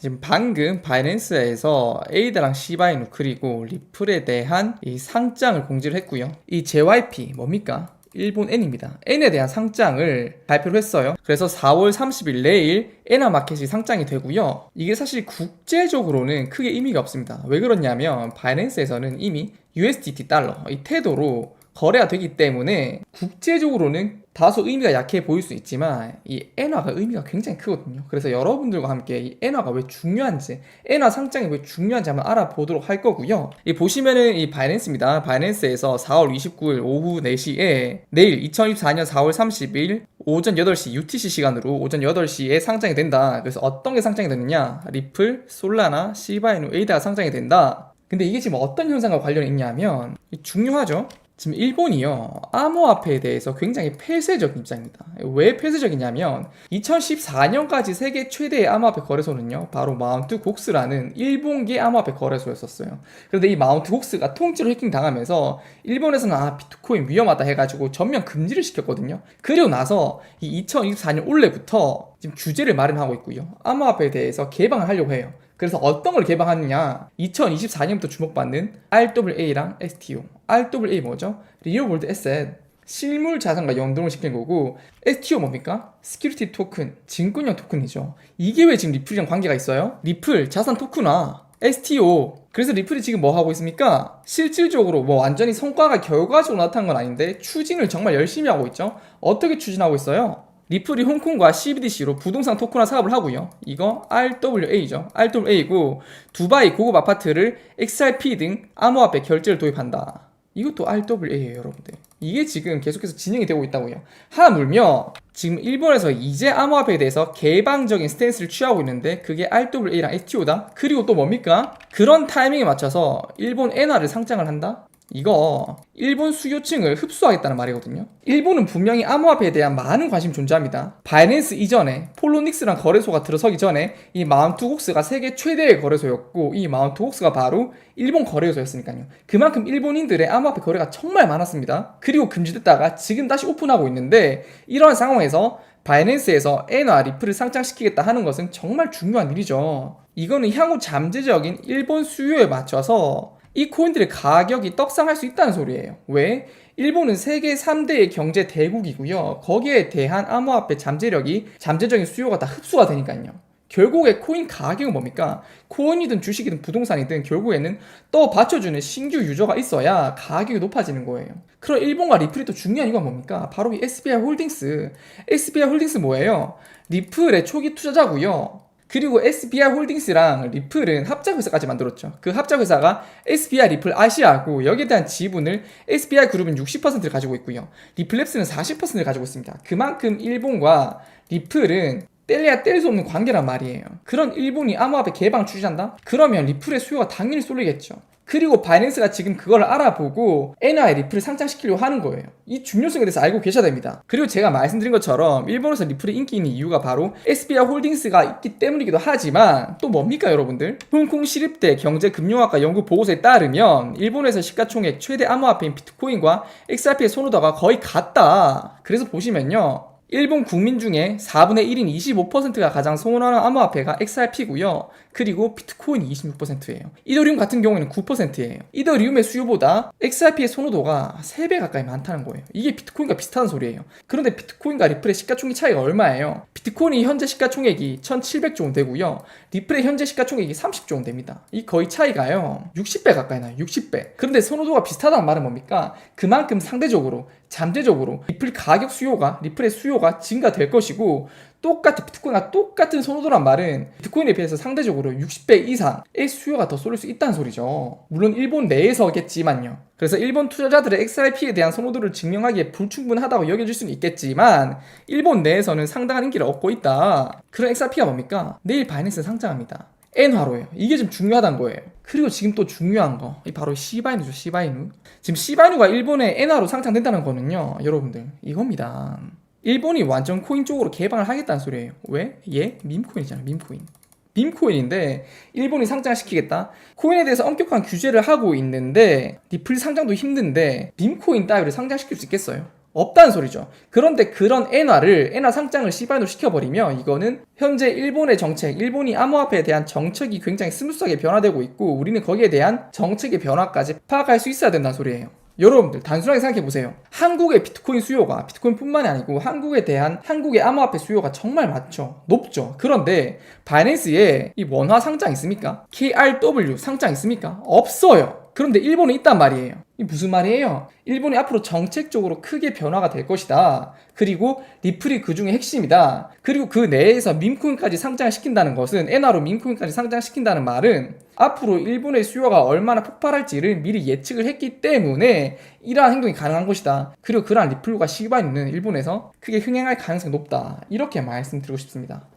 지금 방금 바이낸스에서 에이드랑 시바이누 그리고 리플에 대한 이 상장을 공지를 했고요. 이 JYP 뭡니까? 일본 N입니다. N에 대한 상장을 발표를 했어요. 그래서 4월 30일 내일 에나 마켓이 상장이 되고요. 이게 사실 국제적으로는 크게 의미가 없습니다. 왜 그렇냐면 바이낸스에서는 이미 USDT 달러 이 태도로 거래가 되기 때문에 국제적으로는 다소 의미가 약해 보일 수 있지만 이 엔화가 의미가 굉장히 크거든요. 그래서 여러분들과 함께 이 엔화가 왜 중요한지, 엔화 상장이 왜 중요한지 한번 알아보도록 할 거고요. 이 보시면은 이 바이낸스입니다. 바이낸스에서 4월 29일 오후 4시에 내일 2024년 4월 30일 오전 8시 UTC 시간으로 오전 8시에 상장이 된다. 그래서 어떤 게 상장이 되느냐? 리플, 솔라나, 시바이누, 에이다가 상장이 된다. 근데 이게 지금 어떤 현상과 관련이 있냐면 중요하죠. 지금 일본이요 암호화폐에 대해서 굉장히 폐쇄적인 입장입니다. 왜 폐쇄적이냐면 2014년까지 세계 최대의 암호화폐 거래소는요 바로 마운트 곡스라는 일본계 암호화폐 거래소였었어요. 그런데 이 마운트 곡스가 통째로 해킹 당하면서 일본에서는 아 비트코인 위험하다 해가지고 전면 금지를 시켰거든요. 그리고 나서 이 2024년 올해부터 지금 규제를 마련하고 있고요. 암호화폐에 대해서 개방을 하려고 해요. 그래서 어떤 걸 개방하느냐 2024년부터 주목받는 RWA랑 STO RWA 뭐죠? 리얼월드 에셋 실물 자산과 연동을 시킨 거고 STO 뭡니까? 스큐리티 토큰 증권형 토큰이죠 이게 왜 지금 리플이랑 관계가 있어요? 리플 자산 토큰화 STO 그래서 리플이 지금 뭐 하고 있습니까? 실질적으로 뭐 완전히 성과가 결과적으로 나타난 건 아닌데 추진을 정말 열심히 하고 있죠 어떻게 추진하고 있어요? 리플이 홍콩과 CBDC로 부동산 토큰화 사업을 하고요. 이거 RWA죠. RWA고 두바이 고급 아파트를 XRP 등 암호화폐 결제를 도입한다. 이것도 RWA예요, 여러분들. 이게 지금 계속해서 진행이 되고 있다고요. 하물며 지금 일본에서 이제 암호화폐에 대해서 개방적인 스탠스를 취하고 있는데 그게 RWA랑 STO다. 그리고 또 뭡니까? 그런 타이밍에 맞춰서 일본 엔화를 상장을 한다. 이거 일본 수요층을 흡수하겠다는 말이거든요. 일본은 분명히 암호화폐에 대한 많은 관심이 존재합니다. 바이낸스 이전에 폴로닉스랑 거래소가 들어서기 전에 이 마운트곡스가 세계 최대의 거래소였고 이 마운트곡스가 바로 일본 거래소였으니까요. 그만큼 일본인들의 암호화폐 거래가 정말 많았습니다. 그리고 금지됐다가 지금 다시 오픈하고 있는데 이런 상황에서 바이낸스에서 엔화 리플을 상장시키겠다 하는 것은 정말 중요한 일이죠. 이거는 향후 잠재적인 일본 수요에 맞춰서 이 코인들의 가격이 떡상할 수 있다는 소리예요. 왜? 일본은 세계 3대의 경제 대국이고요. 거기에 대한 암호화폐 잠재력이 잠재적인 수요가 다 흡수가 되니까요. 결국에 코인 가격은 뭡니까? 코인이든 주식이든 부동산이든 결국에는 또 받쳐주는 신규 유저가 있어야 가격이 높아지는 거예요. 그럼 일본과 리플이 또 중요한 이유가 뭡니까? 바로 이 SBI 홀딩스. SBI 홀딩스 뭐예요? 리플의 초기 투자자고요. 그리고 SBI 홀딩스랑 리플은 합작회사까지 만들었죠. 그 합작회사가 SBI 리플 아시아고 여기에 대한 지분을 SBI 그룹은 60%를 가지고 있고요. 리플랩스는 40%를 가지고 있습니다. 그만큼 일본과 리플은 뗄래야 뗄 수 없는 관계란 말이에요. 그런 일본이 암호화폐 개방 추진한다? 그러면 리플의 수요가 당연히 쏠리겠죠. 그리고 바이낸스가 지금 그걸 알아보고 엔화의 리플을 상장시키려고 하는 거예요. 이 중요성에 대해서 알고 계셔야 됩니다. 그리고 제가 말씀드린 것처럼 일본에서 리플이 인기 있는 이유가 바로 SBI 홀딩스가 있기 때문이기도 하지만 또 뭡니까 여러분들? 홍콩 시립대 경제금융학과 연구 보고서에 따르면 일본에서 시가총액 최대 암호화폐인 비트코인과 XRP의 선호도가 거의 같다. 그래서 보시면요. 일본 국민 중에 4분의 1인 25%가 가장 선호하는 암호화폐가 XRP고요. 그리고 비트코인이 26%예요. 이더리움 같은 경우에는 9%예요. 이더리움의 수요보다 XRP의 선호도가 3배 가까이 많다는 거예요. 이게 비트코인과 비슷한 소리예요. 그런데 비트코인과 리플의 시가총액 차이가 얼마예요? 비트코인이 현재 시가총액이 1,700조 원 되고요. 리플의 현재 시가총액이 30조 원 됩니다. 이 거의 차이가요. 60배 가까이 나요. 60배. 그런데 선호도가 비슷하다는 말은 뭡니까? 그만큼 상대적으로 잠재적으로 리플 가격 수요가 리플의 수요가 증가될 것이고 똑같은 비트코인과 똑같은 선호도란 말은 비트코인에 비해서 상대적으로 60배 이상의 수요가 더 쏠릴 수 있다는 소리죠. 물론 일본 내에서겠지만요. 그래서 일본 투자자들의 XRP에 대한 선호도를 증명하기에 불충분하다고 여겨질 수는 있겠지만 일본 내에서는 상당한 인기를 얻고 있다. 그런 XRP가 뭡니까? 내일 바이낸스 상장합니다. 엔화로예요. 이게 좀 중요하다는 거예요. 그리고 지금 또 중요한 거, 이 바로 시바이누죠, 시바이누. 지금 시바이누가 일본에 엔화로 상장된다는 거는요, 여러분들 이겁니다. 일본이 완전 코인 쪽으로 개방을 하겠다는 소리예요. 왜? 얘 밈코인이잖아, 밈코인. 밈코인인데 일본이 상장시키겠다. 코인에 대해서 엄격한 규제를 하고 있는데 리플 상장도 힘든데 밈코인 따위를 상장시킬 수 있겠어요? 없다는 소리죠. 그런데 그런 엔화를 엔화 상장을 시바인으로 시켜버리면 이거는 현재 일본의 정책, 일본이 암호화폐에 대한 정책이 굉장히 스무스하게 변화되고 있고 우리는 거기에 대한 정책의 변화까지 파악할 수 있어야 된다는 소리예요. 여러분들 단순하게 생각해 보세요. 한국의 비트코인 수요가 비트코인뿐만이 아니고 한국에 대한 한국의 암호화폐 수요가 정말 많죠. 높죠. 그런데 바이낸스에 이 원화 상장 있습니까? KRW 상장 있습니까? 없어요. 그런데 일본에 있단 말이에요. 이 무슨 말이에요? 일본이 앞으로 정책적으로 크게 변화가 될 것이다. 그리고 리플이 그 중에 핵심이다. 그리고 그 내에서 밈코인까지 상장을 시킨다는 것은 엔화로 밈코인까지 상장시킨다는 말은 앞으로 일본의 수요가 얼마나 폭발할지를 미리 예측을 했기 때문에 이러한 행동이 가능한 것이다. 그리고 그러한 리플과 시바이누는 일본에서 크게 흥행할 가능성이 높다. 이렇게 말씀드리고 싶습니다.